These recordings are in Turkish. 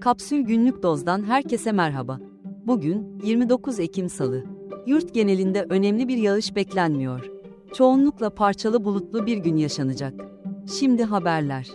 Kapsül Günlük Doz'dan herkese merhaba. Bugün 29 Ekim Salı. Yurt genelinde önemli bir yağış beklenmiyor. Çoğunlukla parçalı bulutlu bir gün yaşanacak. Şimdi haberler.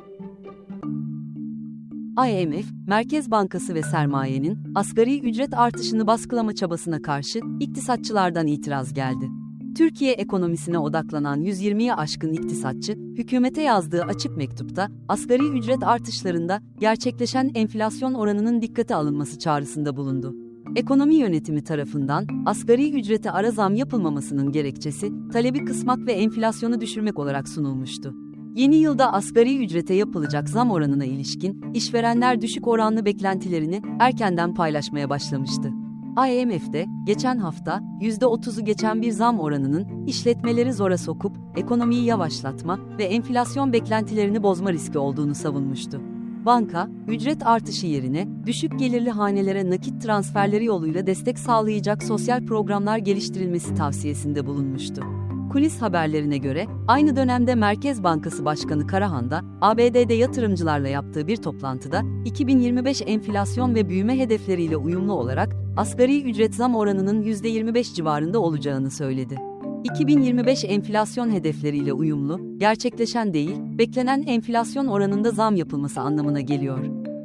IMF, Merkez Bankası ve sermayenin asgari ücret artışını baskılama çabasına karşı iktisatçılardan itiraz geldi. Türkiye ekonomisine odaklanan 120'ye aşkın iktisatçı, hükümete yazdığı açık mektupta, asgari ücret artışlarında gerçekleşen enflasyon oranının dikkate alınması çağrısında bulundu. Ekonomi yönetimi tarafından asgari ücrete ara zam yapılmamasının gerekçesi, talebi kısmak ve enflasyonu düşürmek olarak sunulmuştu. Yeni yılda asgari ücrete yapılacak zam oranına ilişkin, işverenler düşük oranlı beklentilerini erkenden paylaşmaya başlamıştı. IMF'de geçen hafta %30'u geçen bir zam oranının işletmeleri zora sokup ekonomiyi yavaşlatma ve enflasyon beklentilerini bozma riski olduğunu savunmuştu. Banka, ücret artışı yerine düşük gelirli hanelere nakit transferleri yoluyla destek sağlayacak sosyal programlar geliştirilmesi tavsiyesinde bulunmuştu. Kulis haberlerine göre, aynı dönemde Merkez Bankası Başkanı Karahan da, ABD'de yatırımcılarla yaptığı bir toplantıda, 2025 enflasyon ve büyüme hedefleriyle uyumlu olarak, asgari ücret zam oranının %25 civarında olacağını söyledi. 2025 enflasyon hedefleriyle uyumlu, gerçekleşen değil, beklenen enflasyon oranında zam yapılması anlamına geliyor.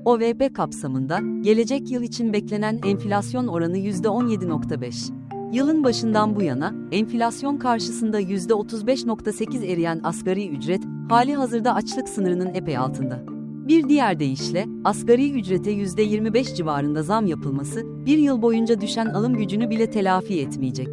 OVP kapsamında, gelecek yıl için beklenen enflasyon oranı %17.5. Yılın başından bu yana, enflasyon karşısında %35.8 eriyen asgari ücret, hali hazırda açlık sınırının epey altında. Bir diğer deyişle, asgari ücrete %25 civarında zam yapılması, bir yıl boyunca düşen alım gücünü bile telafi etmeyecek.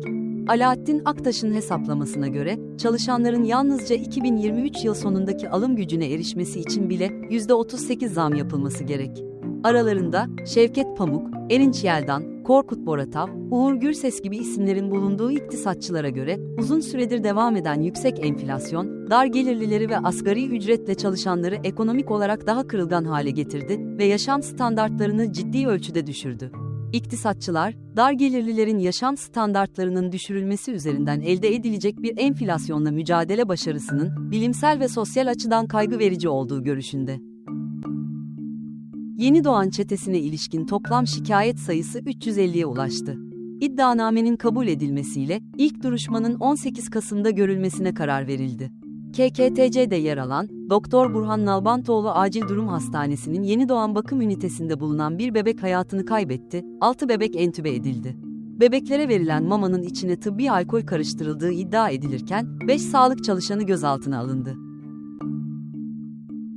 Alaaddin Aktaş'ın hesaplamasına göre, çalışanların yalnızca 2023 yıl sonundaki alım gücüne erişmesi için bile %38 zam yapılması gerek. Aralarında Şevket Pamuk, Erinç Yeldan, Korkut Boratav, Uğur Gürses gibi isimlerin bulunduğu iktisatçılara göre uzun süredir devam eden yüksek enflasyon, dar gelirlileri ve asgari ücretle çalışanları ekonomik olarak daha kırılgan hale getirdi ve yaşam standartlarını ciddi ölçüde düşürdü. İktisatçılar, dar gelirlilerin yaşam standartlarının düşürülmesi üzerinden elde edilecek bir enflasyonla mücadele başarısının bilimsel ve sosyal açıdan kaygı verici olduğu görüşünde. Yeni doğan çetesine ilişkin toplam şikayet sayısı 350'ye ulaştı. İddianamenin kabul edilmesiyle ilk duruşmanın 18 Kasım'da görülmesine karar verildi. KKTC'de yer alan Doktor Burhan Nalbantoğlu Acil Durum Hastanesi'nin yeni doğan bakım ünitesinde bulunan bir bebek hayatını kaybetti, 6 bebek entübe edildi. Bebeklere verilen mamanın içine tıbbi alkol karıştırıldığı iddia edilirken 5 sağlık çalışanı gözaltına alındı.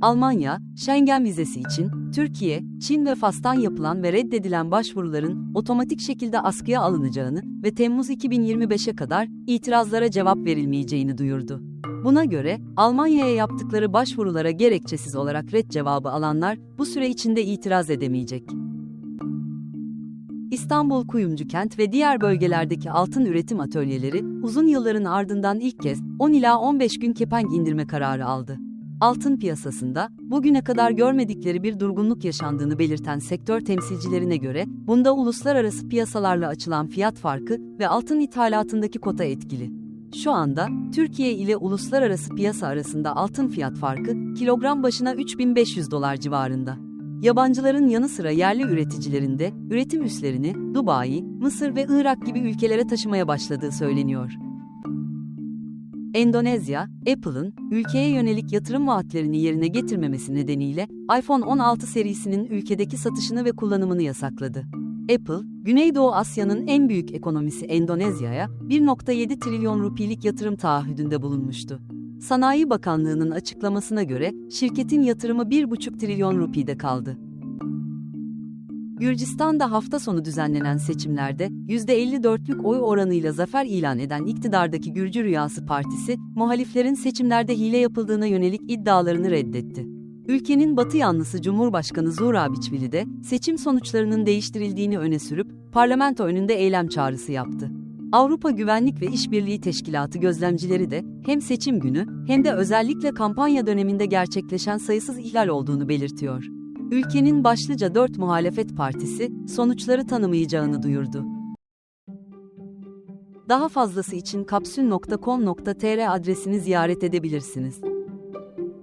Almanya, Schengen vizesi için Türkiye, Çin ve Fas'tan yapılan ve reddedilen başvuruların otomatik şekilde askıya alınacağını ve Temmuz 2025'e kadar itirazlara cevap verilmeyeceğini duyurdu. Buna göre Almanya'ya yaptıkları başvurulara gerekçesiz olarak red cevabı alanlar bu süre içinde itiraz edemeyecek. İstanbul Kuyumcu Kent ve diğer bölgelerdeki altın üretim atölyeleri uzun yılların ardından ilk kez 10 ila 15 gün kepenk indirme kararı aldı altın piyasasında bugüne kadar görmedikleri bir durgunluk yaşandığını belirten sektör temsilcilerine göre bunda uluslararası piyasalarla açılan fiyat farkı ve altın ithalatındaki kota etkili. Şu anda Türkiye ile uluslararası piyasa arasında altın fiyat farkı kilogram başına 3500 dolar civarında. Yabancıların yanı sıra yerli üreticilerin de üretim üslerini Dubai, Mısır ve Irak gibi ülkelere taşımaya başladığı söyleniyor. Endonezya, Apple'ın ülkeye yönelik yatırım vaatlerini yerine getirmemesi nedeniyle iPhone 16 serisinin ülkedeki satışını ve kullanımını yasakladı. Apple, Güneydoğu Asya'nın en büyük ekonomisi Endonezya'ya 1.7 trilyon rupilik yatırım taahhüdünde bulunmuştu. Sanayi Bakanlığı'nın açıklamasına göre şirketin yatırımı 1,5 trilyon rupide kaldı. Gürcistan'da hafta sonu düzenlenen seçimlerde %54'lük oy oranıyla zafer ilan eden iktidardaki Gürcü Rüyası Partisi, muhaliflerin seçimlerde hile yapıldığına yönelik iddialarını reddetti. Ülkenin batı yanlısı Cumhurbaşkanı Zurabiçvili de seçim sonuçlarının değiştirildiğini öne sürüp parlamento önünde eylem çağrısı yaptı. Avrupa Güvenlik ve İşbirliği Teşkilatı gözlemcileri de hem seçim günü hem de özellikle kampanya döneminde gerçekleşen sayısız ihlal olduğunu belirtiyor. Ülkenin başlıca dört muhalefet partisi sonuçları tanımayacağını duyurdu. Daha fazlası için kapsül.com.tr adresini ziyaret edebilirsiniz.